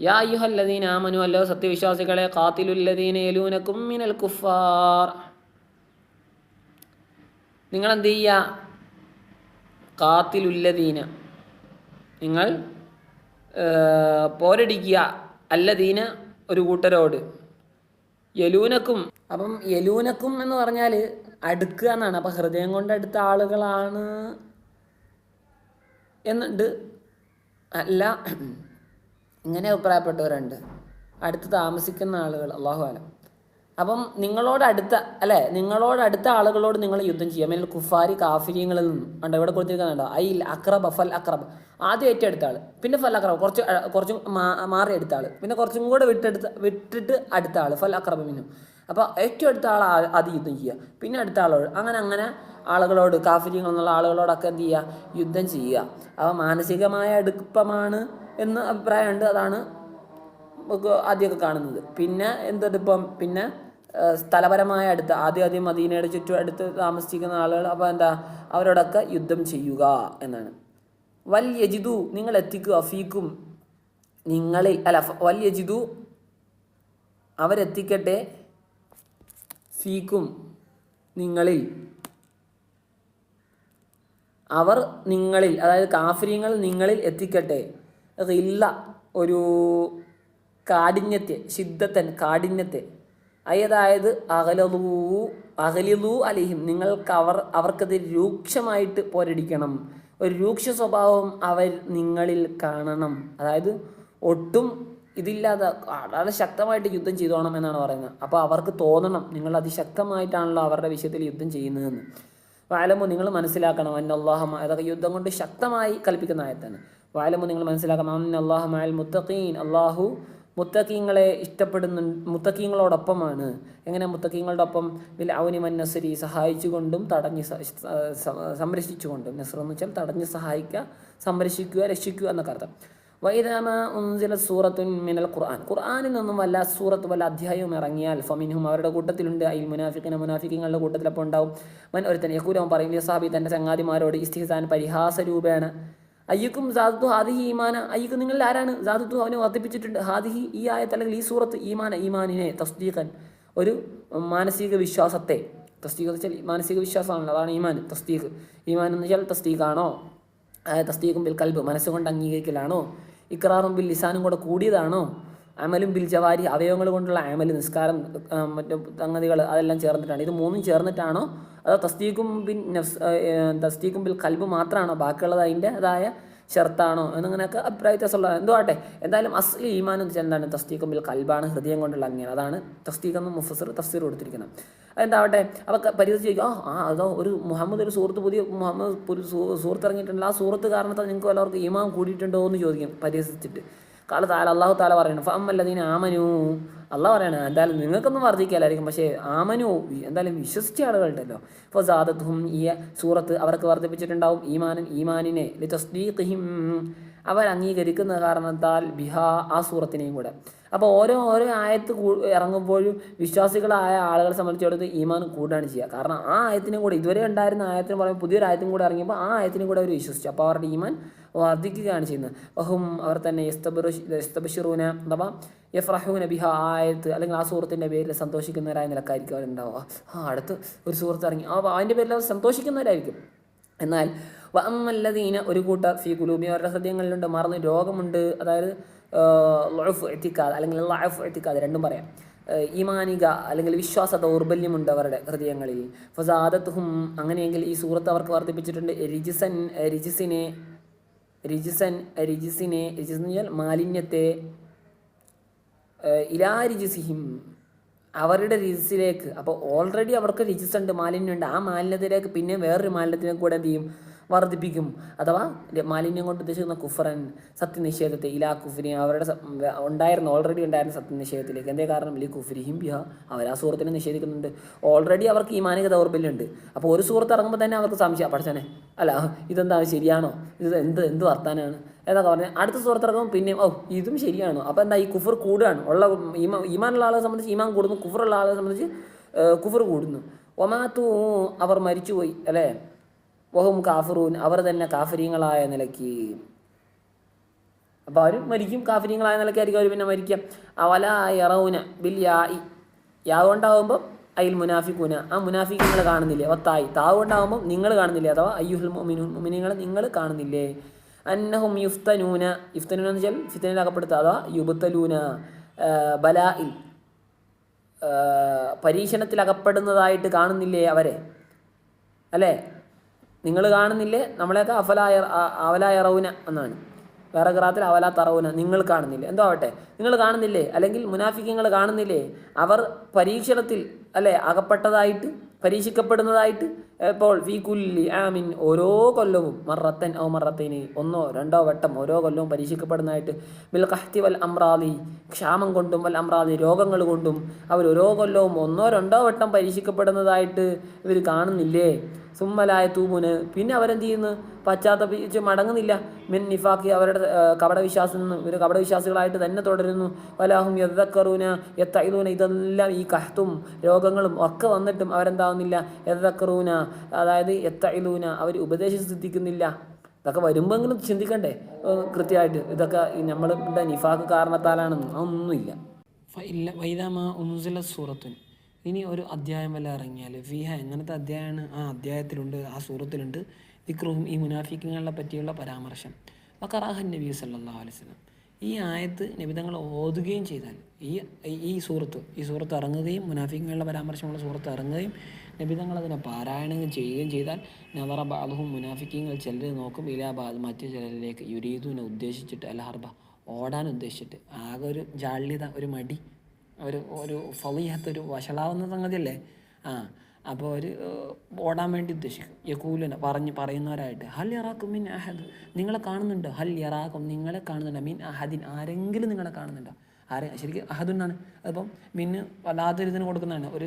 യാ ആമനു അല്ലോ സത്യവിശ്വാസികളെ കാത്തിലുല്ലദീന യലൂനക്കും മിനൽ കുഫാർ. നിങ്ങൾ എന്ത് ചെയ്യുക നിങ്ങൾ പോരടിക്കുക. അല്ലദീന ഒരു കൂട്ടരോട്. യലൂനക്കും അപ്പം യലൂനക്കും എന്ന് പറഞ്ഞാൽ അടുക്കുക എന്നാണ്. അപ്പം ഹൃദയം കൊണ്ട് അടുത്ത ആളുകളാണ് എന്നുണ്ട്. അല്ല ഇങ്ങനെ അഭിപ്രായപ്പെട്ടവരുണ്ട്. അടുത്ത് താമസിക്കുന്ന ആളുകൾ അള്ളാഹു ആലം അപ്പം നിങ്ങളോടടുത്ത അല്ലേ? നിങ്ങളോട് അടുത്ത ആളുകളോട് നിങ്ങൾ യുദ്ധം ചെയ്യാം അല്ലെങ്കിൽ കുഫാരി കാഫിര്യങ്ങളിൽ നിന്നും ഉണ്ട് ഇവിടെ കൊടുത്തിരിക്കുന്നുണ്ടോ ഐ അക്രബ ഫൽ അക്രബ. ആദ്യം ഏറ്റവും അടുത്ത ആൾ പിന്നെ ഫൽ അക്രബ. കുറച്ച് കുറച്ച് മാറി എടുത്ത ആൾ പിന്നെ കുറച്ചും കൂടെ വിട്ടെടുത്ത് വിട്ടിട്ട് അടുത്ത ആൾ ഫൽ അക്രബ മിന്നും. അപ്പോൾ ഏറ്റവും അടുത്ത ആൾ ആദ്യം യുദ്ധം ചെയ്യുക. പിന്നെ അടുത്ത ആളോട് അങ്ങനെ അങ്ങനെ ആളുകളോട് കാഫിര്യങ്ങൾ ആളുകളോടൊക്കെ എന്ത് ചെയ്യുക? യുദ്ധം ചെയ്യുക. അപ്പോൾ മാനസികമായ അടുപ്പമാണ് എന്ന് അഭിപ്രായമുണ്ട്. അതാണ് ആദ്യമൊക്കെ കാണുന്നത്. പിന്നെ എന്തിപ്പം പിന്നെ സ്ഥലപരമായ അടുത്ത് ആദ്യം ആദ്യം മദീനയുടെ ചുറ്റും അടുത്ത് താമസിക്കുന്ന ആളുകൾ അപ്പോൾ എന്താ? അവരോടൊക്കെ യുദ്ധം ചെയ്യുക എന്നാണ്. വൽ യജിദു നിങ്ങൾ എത്തിക്കുക അഫീക്കും നിങ്ങളിൽ അല്ല വൽ യജിദു അവരെത്തിക്കട്ടെ ഫീക്കും നിങ്ങളിൽ. അവർ നിങ്ങളിൽ അതായത് കാഫര്യങ്ങൾ നിങ്ങളിൽ എത്തിക്കട്ടെ. ഇല്ല ഒരു കാഠിന്യത്തെ ശിദ്ധത്തൻ കാഠിന്യത്തെ. അതായത് അകലൂ അകലിലൂ അലിഹിം. നിങ്ങൾക്ക് അവർ അവർക്കത് രൂക്ഷമായിട്ട് പോരടിക്കണം. ഒരു രൂക്ഷ സ്വഭാവം അവർ നിങ്ങളിൽ കാണണം. അതായത് ഒട്ടും ഇതില്ലാതെ വളരെ ശക്തമായിട്ട് യുദ്ധം ചെയ്തോണം എന്നാണ് പറയുന്നത്. അപ്പോൾ അവർക്ക് തോന്നണം നിങ്ങൾ അതിശക്തമായിട്ടാണല്ലോ അവരുടെ വിഷയത്തിൽ യുദ്ധം ചെയ്യുന്നതെന്ന്. വാലമോ നിങ്ങൾ മനസ്സിലാക്കണം. അന്നല്ലാഹം അതൊക്കെ യുദ്ധം കൊണ്ട് ശക്തമായി കൽപ്പിക്കുന്ന ആയത്താണ്. വാലമു നിങ്ങൾ മനസ്സിലാക്കാം അമിൻ അള്ളാഹു മാൽ മുത്തഖീൻ. അള്ളാഹു മുത്തക്കീങ്ങളെ ഇഷ്ടപ്പെടുന്നു മുത്തക്കീങ്ങളോടൊപ്പമാണ് എങ്ങനെ മുത്തക്കീങ്ങളുടെ ഒപ്പം വിൽ ഔനി മന്നസരി സഹായിച്ചുകൊണ്ടും തടഞ്ഞ് സംരക്ഷിച്ചുകൊണ്ടും. നെസർ എന്ന് വെച്ചാൽ തടഞ്ഞ് സഹായിക്കുക സംരക്ഷിക്കുക രക്ഷിക്കുക എന്നൊക്കെ അർത്ഥം. വൈദാമ ഉൻസില സൂറത്തുൻ മിനൽ ഖുർആൻ. ഖുർആനിൽ നിന്നും വല്ല സൂറത്ത് വല്ല അധ്യായവും ഇറങ്ങിയാൽ ഫമിൻഹും അവരുടെ കൂട്ടത്തിലുണ്ട്. അയിൽ മുനാഫിക്കിന് മുനാഫിക്കിങ്ങളുടെ കൂട്ടത്തിലപ്പോൾ ഉണ്ടാവും. മൻ ഒരുത്തൻ യക്കൂലവൻ പറയും യസാബി തന്റെ ചങ്ങാതിമാരോട് ഇസ്തിഹാൻ പരിഹാസ രൂപേണ അയ്യക്കും സാദത്തു ഹാദിഹി ഈമാന. അയ്യക്ക് നിങ്ങളിൽ ആരാണ്? സാദത്തു അവനെ വർദ്ധിപ്പിച്ചിട്ടുണ്ട്. ഹാദിഹി ഈ ആയത്ത് അല്ലെങ്കിൽ ഈ സൂറത്ത് ഈമാന ഈമാനിനെ തസ്ദീഖൻ. ഒരു മാനസിക വിശ്വാസത്തെ. തസ്തീഖ് എന്ന് വെച്ചാൽ മാനസിക വിശ്വാസമാണല്ലോ. അതാണ് ഈമാൻ തസ്തീഖ് ഈമാൻ എന്ന് വെച്ചാൽ തസ്തീഖാണോ തസ്തീഖും ബിൽ കൽബ് മനസ്സുകൊണ്ട് അംഗീകരിക്കലാണോ? ഇക്രാറും ബിൽ ലിസാനും കൂടെ കൂടിയതാണോ? അമലും ബിൽ ജവാരി അവയവങ്ങൾ കൊണ്ടുള്ള അമൽ നിസ്കാരം മറ്റു സംഗതികൾ അതെല്ലാം ചേർന്നിട്ടാണ്. ഇത് മൂന്നും ചേർന്നിട്ടാണോ? അതോ തസ്തീഖും ബിൻ നഫ്സ് തസ്തീക്കും ബിൽ കൽബ് മാത്രമാണോ ബാക്കിയുള്ളത് അതിന്റെ അതായ ഷർത്താണോ? എന്നിങ്ങനെയൊക്കെ അഭിപ്രായ വ്യത്യാസമുള്ള എന്തോ ആട്ടെ എന്തായാലും അസ്ലി ഈമാൻ എന്ന് വെച്ചാൽ എന്താണ്? തസ്തീക്കും ബിൽ കൽബാണ് ഹൃദയം കൊണ്ടുള്ള അങ്ങനെ അതാണ് തസ്തീഖ് എന്ന് മുഫസർ തഫ്സീർ കൊടുത്തിരിക്കുന്നത്. അതെന്താവട്ടെ? അവർക്ക് പരിഹരിച്ച് ചോദിക്കും ആ ആ അതോ ഒരു മുഹമ്മദ് ഒരു സുഹൃത്ത് പുതിയ മുഹമ്മദ് ഒരു സുഹൃത്ത് ഇറങ്ങിയിട്ടുണ്ട് ആ സുഹൃത്ത് കാരണത്താൽ നിങ്ങൾക്ക് വല്ലവർക്ക് ഈമാൻ കൂടിയിട്ടുണ്ടോ? എന്ന് ചോദിക്കും പരിഹസിച്ചിട്ട്. കാല താല അള്ളാഹു താല പറയണം ഫമ്മല്ലദീന ആമനു അള്ളാഹ് പറയണം എന്തായാലും നിങ്ങൾക്കൊന്നും വർദ്ധിക്കാലായിരിക്കും പക്ഷേ ആമനു എന്തായാലും വിശ്വസിച്ച ആളുകളുണ്ടല്ലോ. ഇപ്പോൾ സാദത്തും ഈ സൂറത്ത് അവർക്ക് വർദ്ധിപ്പിച്ചിട്ടുണ്ടാവും. ഈമാനൻ ഈമാനിനെ ലിതസ്ദീഖിഹിം അവർ അംഗീകരിക്കുന്ന കാരണത്താൽ ബിഹാ ആ സൂറത്തിനെയും കൂടെ. അപ്പോൾ ഓരോ ഓരോ ആയത്ത് ഇറങ്ങുമ്പോഴും വിശ്വാസികളായ ആളുകളെ സംബന്ധിച്ചിടത്ത് ഈമാൻ കൂടുകയാണ് ചെയ്യുക. കാരണം ആ ആയത്തിനും കൂടെ ഇതുവരെ ഉണ്ടായിരുന്ന ആയത്തിന് പറയുമ്പോൾ പുതിയൊരു ആയത്തിനും കൂടെ ഇറങ്ങിയപ്പോൾ ആ ആയത്തിനും കൂടെ അവർ വിശ്വസിച്ചു. അപ്പോൾ അവരുടെ ഈമാൻ വർദ്ധിക്കുകയാണ് ചെയ്യുന്നത്. അഹും അവർ തന്നെ യസ്തബിഷറൂന അഥവാ യഫ്രഹൂന ബിഹ ആയത്ത് അല്ലെങ്കിൽ ആ സുഹൃത്തിന്റെ പേരിൽ സന്തോഷിക്കുന്നവരായ നിലക്കായിരിക്കും അവരുണ്ടാവുക. ആ അടുത്ത് ഒരു സുഹൃത്ത് ഇറങ്ങി. ആ അതിന്റെ പേരിൽ അവർ സന്തോഷിക്കുന്നവരായിരിക്കും. എന്നാൽ വമ്മല്ലതീന ഒരു കൂട്ടർ ഫി കുലൂബി അവരുടെ ഹൃദയങ്ങളിലുണ്ട് മറന്ന് രോഗമുണ്ട്. അതായത് ലൊഫ് എത്തിക്കാതെ അല്ലെങ്കിൽ ലഫ് എത്തിക്കാതെ രണ്ടും പറയാം. ഈമാനിക അല്ലെങ്കിൽ വിശ്വാസ ദൗർബല്യമുണ്ട് അവരുടെ ഹൃദയങ്ങളിൽ. ഫസാദത്തുഹും അങ്ങനെയെങ്കിൽ ഈ സൂറത്ത് അവർക്ക് വർദ്ധിപ്പിച്ചിട്ടുണ്ട്. റിജിസൻ റിജിസിനെ റിജിസൻ രജിസിനെ രജിസ് എന്ന് വെച്ചാൽ മാലിന്യത്തെ ഇലാ രജിസിഹിം. അവരുടെ രജിസിലേക്ക് അപ്പോൾ ഓൾറെഡി അവർക്ക് രജിസ് ഉണ്ട് മാലിന്യമുണ്ട്. ആ മാലിന്യത്തിലേക്ക് പിന്നെ വേറൊരു മാലിന്യത്തിനെ കൂടെ എന്ത് ചെയ്യും? വർദ്ധിപ്പിക്കും. അഥവാ മാലിന്യം കൊണ്ട് ഉദ്ദേശിക്കുന്ന കുഫറൻ സത്യനിഷേധത്തെ ഇലാ കുഫിനെ അവരുടെ ഉണ്ടായിരുന്നു ഓൾറെഡി ഉണ്ടായിരുന്ന സത്യനിഷേധത്തിലേക്ക്. എന്തേ കാരണം? ലി കുഫിരിഹിം ബിഹ. അവർ ആ സുഹൃത്തിനെ നിഷേധിക്കുന്നുണ്ട്. ഓൾറെഡി അവർക്ക് ഈ മാനിക ദൗർബല്യമുണ്ട്. അപ്പോൾ ഒരു സുഹൃത്ത് ഇറങ്ങുമ്പോൾ തന്നെ അവർക്ക് സംശയം. പഠിച്ചനെ അല്ല ഇതെന്താ? ശരിയാണോ? ഇത് എന്ത് എന്ത് വർത്താനാണ്? എന്നൊക്കെ പറഞ്ഞാൽ അടുത്ത സുഹൃത്ത് ഇറങ്ങുമ്പോൾ പിന്നെയും ഓ ഇതും ശരിയാണോ? അപ്പോൾ എന്താ ഈ കുഫർ കൂടുകയാണ്. ഉള്ള ഈമാ ഈമാനുള്ള ആളെ സംബന്ധിച്ച് ഈമാൻ കൂടുന്നു. കുഫറുള്ള ആളെ സംബന്ധിച്ച് കുഫർ കൂടുന്നു. ഒമാത്തു അവർ മരിച്ചുപോയി. അല്ലേ? വഹും കാഫറൂൻ അവർ തന്നെ കാഫര്യങ്ങളായ നിലയ്ക്ക്. അപ്പോൾ അവർ മരിക്കും കാഫര്യങ്ങളായ നിലയ്ക്കായിരിക്കും അവർ പിന്നെ മരിക്കുക അവല യറൗന ബിൽ യാ കൊണ്ടാവുമ്പോൾ അയിൽ മുനാഫിക്കൂന ആ മുനാഫിക്ക് നിങ്ങൾ കാണുന്നില്ലേ വത്തായി താവ് കൊണ്ടാവുമ്പോൾ നിങ്ങൾ കാണുന്നില്ലേ? അഥവാ അയ്യുഹുൽ മൊമിനു മുമിനിങ്ങൾ നിങ്ങൾ കാണുന്നില്ലേ? അന്നഹും യുഫ്തനൂന. യുഫ്തനൂന എന്ന് വെച്ചാൽ ഫിത്തനിൽ അകപ്പെടുത്തുക അഥവാ യുബത്തലൂന ബലായിൽ പരീക്ഷണത്തിൽ അകപ്പെടുന്നതായിട്ട് കാണുന്നില്ലേ അവരെ? അല്ലേ? നിങ്ങൾ കാണുന്നില്ലേ? നമ്മളെയൊക്കെ അഫലായ അവലായ റൗന എന്നാണ് വേറെ ഗ്രാത്തിൽ അവലാ തറവുന നിങ്ങൾ കാണുന്നില്ലേ? എന്തോ ആവട്ടെ. നിങ്ങൾ കാണുന്നില്ലേ? അല്ലെങ്കിൽ മുനാഫിക്കങ്ങൾ കാണുന്നില്ലേ? അവർ പരീക്ഷണത്തിൽ അല്ലെ അകപ്പെട്ടതായിട്ട് പരീക്ഷിക്കപ്പെടുന്നതായിട്ട് ഇപ്പോൾ ഫീ കുല്ലി ആമിൻ ഓരോ കൊല്ലവും മറത്തൻ ഔ മറത്തേന് ഒന്നോ രണ്ടോ വട്ടം ഓരോ കൊല്ലവും പരീക്ഷിക്കപ്പെടുന്നതായിട്ട്. ബിൽ കഹ്തി വൽ അമ്രാദി ക്ഷാമം കൊണ്ടും വൽ അമ്രാദി രോഗങ്ങൾ കൊണ്ടും അവർ ഓരോ കൊല്ലവും ഒന്നോ രണ്ടോ വട്ടം പരീക്ഷിക്കപ്പെടുന്നതായിട്ട് ഇവർ കാണുന്നില്ലേ? സുമ്മലായ തൂമുന്. പിന്നെ അവരെന്ത് ചെയ്യുന്നു പശ്ചാത്തപിച്ച് മടങ്ങുന്നില്ല. മിൻ നിഫാക്കി അവരുടെ കപടവിശ്വാസം നിന്ന് ഇവർ കപടവിശ്വാസികളായിട്ട് തന്നെ തുടരുന്നു. വലാഹും യദ്ദക്കറൂന യത്തൈലൂന ഇതെല്ലാം ഈ കഹത്തും രോഗങ്ങളും ഒക്കെ വന്നിട്ടും അവരെന്താവുന്നില്ല? യദ്ദക്കറൂന അതായത് യത്തൈലൂന അവർ ഉപദേശം സിദ്ധിക്കുന്നില്ല. ഇതൊക്കെ വരുമ്പോൾ എങ്കിലും ചിന്തിക്കണ്ടേ കൃത്യമായിട്ട്. ഇതൊക്കെ നമ്മളുടെ നിഫാക്ക് കാരണത്താലാണെന്നും. അതൊന്നുമില്ല. വൈദാമ ഉൻസില സൂറത്തുൻ. ഇനി ഒരു അധ്യായം വല്ല ഇറങ്ങിയാൽ ഫിഹ എങ്ങനത്തെ അധ്യായമാണ് ആ അധ്യായത്തിലുണ്ട് ആ സൂറത്തിലുണ്ട്. വിക്രവും ഈ മുനാഫിക്കുകളെ പറ്റിയുള്ള പരാമർശം. വക്കറാഹൻ നബി സല്ലാ അലൈവലം ഈ ആയത്ത് നബിതങ്ങൾ ഓതുകയും ചെയ്താൽ ഈ ഈ സൂറത്ത് ഈ സൂറത്ത് ഇറങ്ങുകയും മുനാഫിക്കുകളുടെ പരാമർശമുള്ള സൂറത്ത് ഇറങ്ങുകയും നബിതങ്ങൾ അതിനെ പാരായണം ചെയ്യുകയും ചെയ്താൽ നവറ ബാദുഹും മുനാഫിക്കങ്ങൾ ചിലർ നോക്കും ഇലാബാദ് മറ്റു ചിലരിലേക്ക് യുരീദുവിനെ ഉദ്ദേശിച്ചിട്ട് അല്ല ഹർബ ഓടാൻ ഉദ്ദേശിച്ചിട്ട് ആകെ ഒരു ജാള്യത ഒരു മടി. ഒരു ഒരു ഫലീഹത്ത് ഒരു വഷളാവുന്ന സംഗതിയല്ലേ? ആ അപ്പോൾ ഒരു ഓടാൻ വേണ്ടി ഉദ്ദേശിക്കും. യക്കൂലന പറഞ്ഞ് പറയുന്നവരായിട്ട് ഹൽ യറാക്കും മീൻ അഹദ്. നിങ്ങളെ കാണുന്നുണ്ടോ? ഹൽ യറാക്കും നിങ്ങളെ കാണുന്നുണ്ടോ? മീൻ അഹദിൻ ആരെങ്കിലും നിങ്ങളെ കാണുന്നുണ്ടോ? ആരെ ശരിക്കും അഹദ് എന്നാണ് അതിപ്പം മിന്ന് വല്ലാത്തൊരു ഇതിന് കൊടുക്കുന്നതാണ്. ഒരു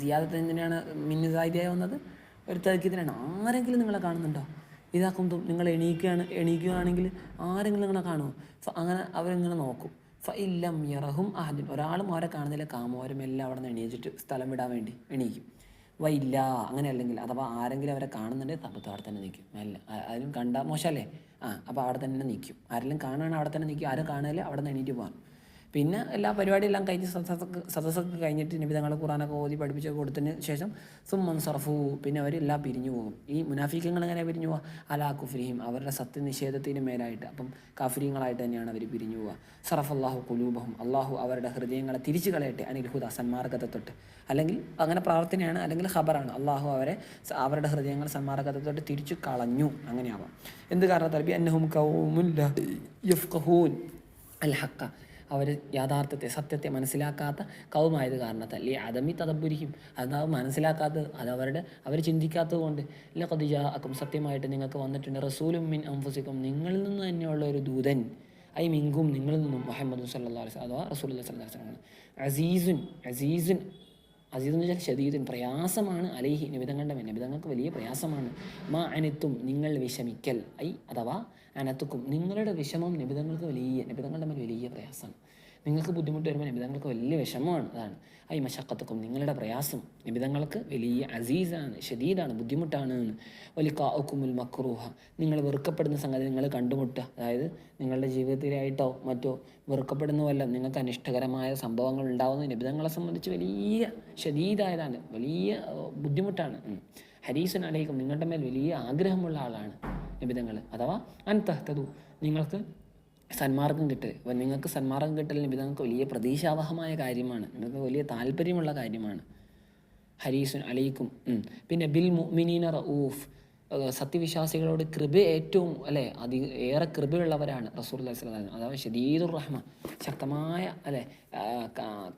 സിയാദത്ത് എന്തിനാണ് മിന്ന് സായിദ്യായി വന്നത്? ഒരു തർക്കത്തിനാണ് ആരെങ്കിലും നിങ്ങളെ കാണുന്നുണ്ടോ? ഇതാക്കും നിങ്ങൾ എണീക്കുകയാണ് എണീക്കുകയാണെങ്കിൽ ആരെങ്കിലും നിങ്ങളെ കാണുമോ? അങ്ങനെ അവരിങ്ങനെ നോക്കും. ഫഇല്ലം യറഹും അഹദിൻ. ഒരാളും അവരെ കാണുന്നില്ല കാമോരും എല്ലാം അവിടെ നിന്ന് എണീച്ചിട്ട് സ്ഥലം വിടാൻ വേണ്ടി എണീക്കും. വൈല്ല അങ്ങനെ അല്ലെങ്കിൽ അഥവാ ആരെങ്കിലും അവരെ കാണുന്നുണ്ടെങ്കിൽ തപ്പത്ത് അവിടെ തന്നെ നിൽക്കും മെല്ലെ. ആരും കണ്ടാൽ മോശമല്ലേ? ആ അപ്പോൾ അവിടെ തന്നെ നിൽക്കും ആരെങ്കിലും കാണുകയാണെങ്കിൽ അവിടെ തന്നെ നിൽക്കും ആരും കാണാനില്ല അവിടെ നിന്ന് എണീറ്റ് പോകാം പിന്നെ എല്ലാ പരിപാടിയെല്ലാം കഴിഞ്ഞ് സദസ്സൊക്കെ സദസ്സൊക്കെ കഴിഞ്ഞിട്ട് നബി തങ്ങളെ ഖുറാനൊക്കെ ഓതി പഠിപ്പിച്ച് കൊടുത്തതിന് ശേഷം സുമ്മൻ സർഫു പിന്നെ അവരെല്ലാം പിരിഞ്ഞു പോകും. ഈ മുനാഫിക്കങ്ങൾ എങ്ങനെ പിരിഞ്ഞു പോവുക അലാ കുഫ്രിഹിം അവരുടെ സത്യനിഷേധത്തിന് മേലായിട്ട്. അപ്പം കാഫ്രീങ്ങളായിട്ട് തന്നെയാണ് അവർ പിരിഞ്ഞു പോവുക സറഫ് അള്ളാഹു കുലൂബഹും അള്ളാഹു അവരുടെ ഹൃദയങ്ങളെ തിരിച്ചു കളയട്ടെ അനിൽ ഹുദ സന്മാർഗത്തെ തൊട്ട്. അല്ലെങ്കിൽ അങ്ങനെ പ്രാർത്ഥനയാണ് അല്ലെങ്കിൽ ഖബറാണ്. അള്ളാഹു അവരെ അവരുടെ ഹൃദയങ്ങൾ സന്മാർഗത്തെ തൊട്ട് തിരിച്ചു കളഞ്ഞു. അങ്ങനെയാവാം. എന്ത് കാരണത്താൽ? ബി അന്നഹും കൗമുല്ല യഫ്ഖഹൂൻ അൽ ഹക്ക അവർ യാഥാർത്ഥ്യത്തെ സത്യത്തെ മനസ്സിലാക്കാത്ത കൗമായത് കാരണത്താൽ. ഈ അതമി തദബുരിക്കും അത് മനസ്സിലാക്കാത്തത് അത് അവരുടെ അവർ ചിന്തിക്കാത്തത് കൊണ്ട് ഇല്ല കദിജ അക്കും സത്യമായിട്ട് നിങ്ങൾക്ക് വന്നിട്ടുണ്ട്. റസൂലും മിൻ അംഫുസിക്കും നിങ്ങളിൽ നിന്ന് തന്നെയുള്ള ഒരു ദൂതൻ. ഐ മിങ്കും നിങ്ങളിൽ നിന്നും മുഹമ്മദ് സല്ലാ അലൈഹി അഥവാ റസൂൽ സല്ലാ വസ്ലമാണ് അസീസുൻ അസീസുൻ അസീസ് എന്ന് വെച്ചാൽ ഷദീദിൻ പ്രയാസമാണ് അലൈഹി നിബിതങ്ങളുടെ മേൽ. നിബിതങ്ങൾക്ക് വലിയ പ്രയാസമാണ്. മാ അനത്തും നിങ്ങൾ വിഷമിക്കൽ. ഐ അഥവാ അനത്തുക്കും. നിങ്ങളുടെ വിഷമം നിബിതങ്ങൾക്ക് വലിയ നിബിതങ്ങളുടെ മേൽ വലിയ പ്രയാസമാണ്. നിങ്ങൾക്ക് ബുദ്ധിമുട്ട് വരുമ്പോൾ നിബിതങ്ങൾക്ക് വലിയ വിഷമമാണ്. അതാണ്. ഐ മഷക്കത്തക്കും നിങ്ങളുടെ പ്രയാസം നിബിതങ്ങൾക്ക് വലിയ അസീസാണ് ഷദീദാണ് ബുദ്ധിമുട്ടാണ്. വലിയ കാക്കുമുൽ മക്രൂഹ നിങ്ങൾ വെറുക്കപ്പെടുന്ന സംഗതി നിങ്ങൾ കണ്ടുമുട്ടുക. അതായത് നിങ്ങളുടെ ജീവിതത്തിലായിട്ടോ മറ്റോ വെറുക്കപ്പെടുന്ന വല്ല നിങ്ങൾക്ക് അനിഷ്ടകരമായ സംഭവങ്ങൾ ഉണ്ടാകുന്ന നിബിതങ്ങളെ സംബന്ധിച്ച് വലിയ ഷദീദായതാണ് വലിയ ബുദ്ധിമുട്ടാണ്. ഹരീസൻ അലൈക്കും നിങ്ങളുടെ മേൽ വലിയ ആഗ്രഹമുള്ള ആളാണ് നിബിതങ്ങൾ. അഥവാ അൻതഹ്തതു നിങ്ങൾക്ക് സന്മാർഗം കിട്ടുക നിങ്ങൾക്ക് സന്മാർഗം കിട്ടലിന് ഇപ്പം നിങ്ങൾക്ക് വലിയ പ്രതീക്ഷാവഹമായ കാര്യമാണ്. നിങ്ങൾക്ക് വലിയ താല്പര്യമുള്ള കാര്യമാണ്. ഹരീസുൻ അലൈക്കും. പിന്നെ ബിൽ മുഅ്മിനീന റഊഫ്. സത്യവിശ്വാസികളോട് കൃപ ഏറ്റവും അല്ലേ അതി ഏറെ കൃപയുള്ളവരാണ് റസൂൽ അലൈഹി അതായത് ഷദീദുർ റഹ്മ. ശക്തമായ അല്ലേ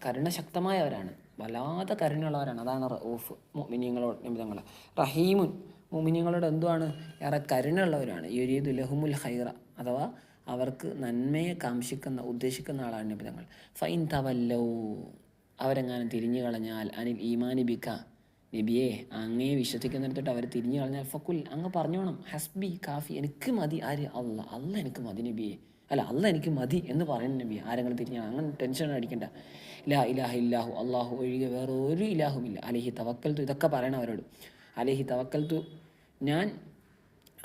കരുണശക്തമായവരാണ് വല്ലാത്ത കരുണയുള്ളവരാണ്. അതാണ് റഊഫ് മുഅ്മിനീങ്ങളോട് നിമിതങ്ങൾ റഹീമുൻ മുഅ്മിനീങ്ങളോട് എന്തുവാണ്? ഏറെ കരുണയുള്ളവരാണ്. യുരീദു ലഹുമുൽ ഹൈറ അഥവാ അവർക്ക് നന്മയെ കാംക്ഷിക്കുന്ന ഉദ്ദേശിക്കുന്ന ആളാണ് നബിതങ്ങൾ. ഫൈൻ തവല്ലോ അവരെങ്ങാനും തിരിഞ്ഞു കളഞ്ഞാൽ അനിൽ ഈമാനി ബിക്ക നബിയെ അങ്ങേ വിശ്വസിക്കുന്നിടത്തോട്ട് അവർ തിരിഞ്ഞു കളഞ്ഞാൽ ഫക്കുൽ അങ്ങ് പറഞ്ഞോണം ഹസ്ബി കാഫി എനിക്ക് മതി ആര്? അല്ല അല്ല എനിക്ക് മതി നബിയെ. അല്ല അല്ല എനിക്ക് മതി എന്ന് പറയുന്ന നബി ആരെങ്കിലും തിരിഞ്ഞ അങ്ങനെ ടെൻഷൻ അടിക്കണ്ട. ലാ ഇലാഹ ഇല്ലാഹു അള്ളാഹു ഒഴികെ വേറെ ഒരു ഇലാഹുമില്ല. അലഹി തവക്കൽത്തു ഇതൊക്കെ പറയണം അവരോട് അലഹി തവക്കൽത്തു ഞാൻ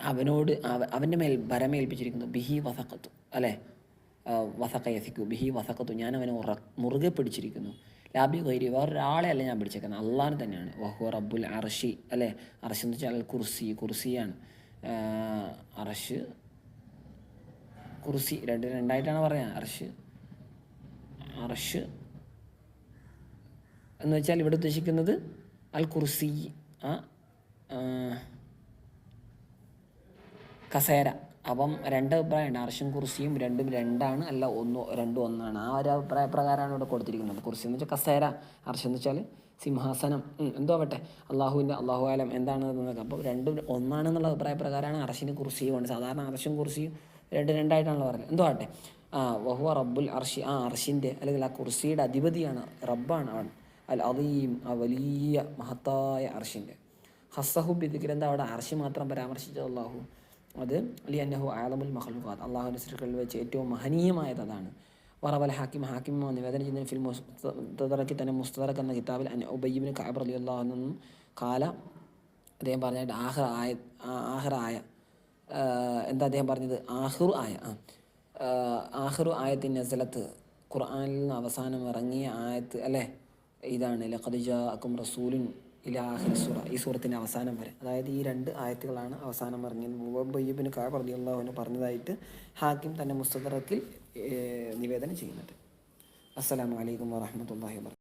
അവനോട് അവ- അവന്റെ മേൽ ഭരമേൽപ്പിച്ചിരിക്കുന്നു. ബിഹി വസക്കത്തു അല്ലേ? വസക്ക യസിക്കു. ബിഹി വസക്കത്തു ഞാൻ അവനെ ഉറ മുറുകെ പിടിച്ചിരിക്കുന്നു. ലാബി ഗൈരി വേറൊരാളെ അല്ല ഞാൻ പിടിച്ചേക്കുന്നത്. അള്ളാഹിനെ തന്നെയാണ്. വഹു റബ്ബുൽ അർഷി. അല്ലേ? അർഷ് എന്ന് വെച്ചാൽ കുർസി. കുർസിയാണ്. അർഷ് കുർസി. രണ്ട് രണ്ടായിട്ടാണ് പറയാം? അർഷ് അർഷ് എന്ന് വെച്ചാൽ ഇവിടെ ഉദ്ദേശിക്കുന്നത് അൽ കുർസി. ആ, കസേര. അപ്പം രണ്ട് അഭിപ്രായമുണ്ട് അർഷും കുർസിയും രണ്ടും രണ്ടാണ് അല്ല ഒന്ന് രണ്ടും ഒന്നാണ്. ആ ഒരു അഭിപ്രായ പ്രകാരമാണ് ഇവിടെ കൊടുത്തിരിക്കുന്നത്. കുർസി എന്ന് വെച്ചാൽ കസേര അർഷ് എന്ന് വെച്ചാൽ സിംഹാസനം. എന്തോ ആവട്ടെ. അള്ളാഹുവിന്റെ അള്ളാഹു ആലം എന്താണ് എന്നൊക്കെ. അപ്പോൾ രണ്ടും ഒന്നാണെന്നുള്ള അഭിപ്രായ പ്രകാരമാണ് അർഷിന് കുർസിയും ഉണ്ട് സാധാരണ അർഷും കുർസിയും രണ്ട് രണ്ടായിട്ടാണല്ലോ പറയുന്നത്. എന്തോ ആട്ടെ ആ വഹുവ റബ്ബുൽ അർഷി ആ അർഷിന്റെ അല്ലെങ്കിൽ ആ കുർസിയുടെ അധിപതിയാണ് റബ്ബാണ് അവൻ. അൽ അതീം ആ വലിയ മഹത്തായ അർഷിന്റെ ഹസ്സഹു ബിദിക്കിൽ എന്താ അവിടെ? അർഷി മാത്രം പരാമർശിച്ചത് അള്ളാഹു. അത് അലി അന്നഹു ആലമുൽ മഹ്ലുഖാത്ത് അള്ളാഹുവിന്റെ സൃഷ്ടികളിൽ വെച്ച് ഏറ്റവും മഹനീയമായത് അതാണ്. വറവൽ ഹാക്കിം ഹാക്കിം നിവേദനം ചെയ്യുന്ന ഫിൽ മുസ്തറക്കി തന്നെ മുസ്തറക്ക് എന്ന കിതാബിൽ ഉബയ്യബിന് കാബർ അലി അള്ളാഹു നിന്നും കാല അദ്ദേഹം പറഞ്ഞായിട്ട് ആഹ്റ ആയ ആഹ് ആയ എന്താ അദ്ദേഹം പറഞ്ഞത്? ആഹ്റു ആയ ആഹ്റു ആയത്തിൻ നസലത്ത് ഖുർആാനിൽ നിന്ന് അവസാനം ഇറങ്ങിയ ആയത്ത് അല്ലേ? ഇതാണ് ലഖദിജാക്കും റസൂലിൻ സൂറ ഈ സൂറത്തിന്റെ അവസാനം വരെ. അതായത് ഈ രണ്ട് ആയത്തുകളാണ് അവസാനം പറഞ്ഞത് മുബയ്യബിന് കാ പറഞ്ഞ അള്ളാഹുവിന് പറഞ്ഞതായിട്ട് ഹാക്കിം തന്നെ മുസ്തദറത്തിൽ നിവേദനം ചെയ്യുന്നുണ്ട്. അസ്സാം വലൈക്കും വാഹമത്തല്ലാഹി വാ